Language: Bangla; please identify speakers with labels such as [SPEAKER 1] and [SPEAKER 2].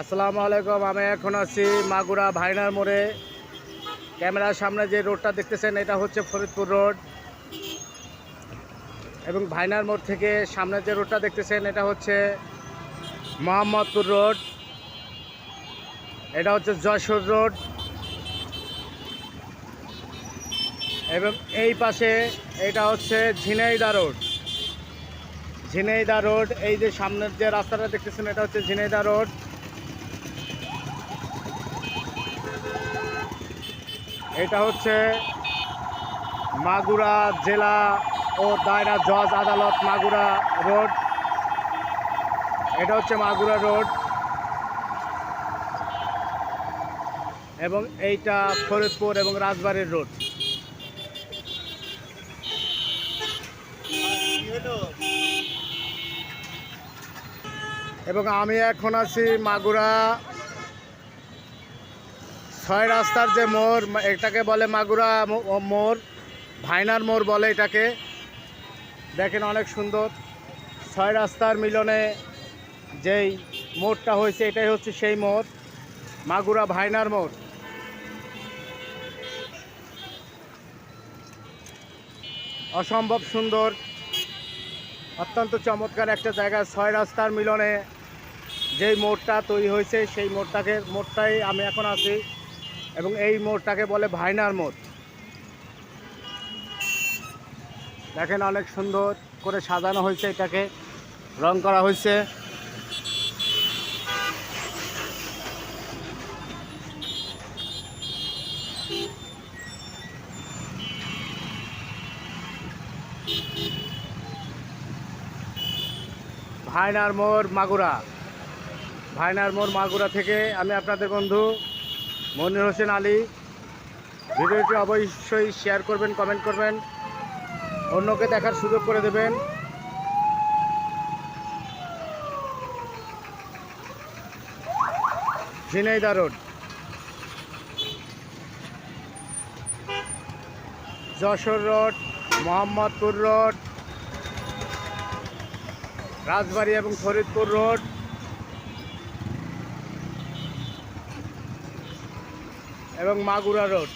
[SPEAKER 1] আসসালামু আলাইকুম, আমি এখন আছি মাগুরা ভাইনার মোড়ে। ক্যামেরার সামনে যে রোডটা দেখতেছেন, এটা হচ্ছে ফরিদপুর রোড। এবং ভাইনার মোড় থেকে সামনে যে রোডটা দেখতেছেন, এটা হচ্ছে মোহাম্মদপুর রোড। এটা হচ্ছে যশোর রোড। এবং এই পাশে এটা হচ্ছে ঝিনাইদা রোড। ঝিনাইদা রোড, এই যে সামনের যে রাস্তাটা দেখতেছেন, এটা হচ্ছে ঝিনাইদা রোড। এটা হচ্ছে মাগুরা জেলা ও দায়রা জজ আদালত মাগুরা রোড। এটা হচ্ছে মাগুরা রোড। এবং এইটা ফরিদপুর এবং রাজবাড়ির রোড। এবং আমি এখন আছি মাগুরা ছয় রাস্তার যে মোড় এটাকে বলে মাগুরা মোড়, ভাইনার মোড় বলে এটাকে। দেখেন অনেক সুন্দর। ছয় রাস্তার মিলনে যেই মোড়টা হয়েছে, এটাই হচ্ছে সেই মোড়, মাগুরা ভাইনার মোড়। অসম্ভব সুন্দর, অত্যন্ত চমৎকার একটা জায়গা। ছয় রাস্তার মিলনে যেই মোড়টা তৈরি হয়েছে, সেই মোড়টাকে, মোড়টাই আমি এখন আছি। এবং এই মোড়টাকে বলে ভাইনার মোড়। দেখেন অনেক সুন্দর করে সাজানো হয়েছে এটাকে। রং করা হয়েছে। ভাইনার মোড় মাগুরা। ভাইনার মোড় মাগুরা থেকে আমি আপনাদের বন্ধু মনির হোসেন আলী। ভিডিওটি অবশ্যই শেয়ার করবেন কমেন্ট করবেন। অন্যকে দেখার সুযোগ করে দেবেন। Jhenaida road. Jessore road, Mohammadpur road, Rajbari এবং ফরিদপুর রোড। এবং মাগুরা রোড।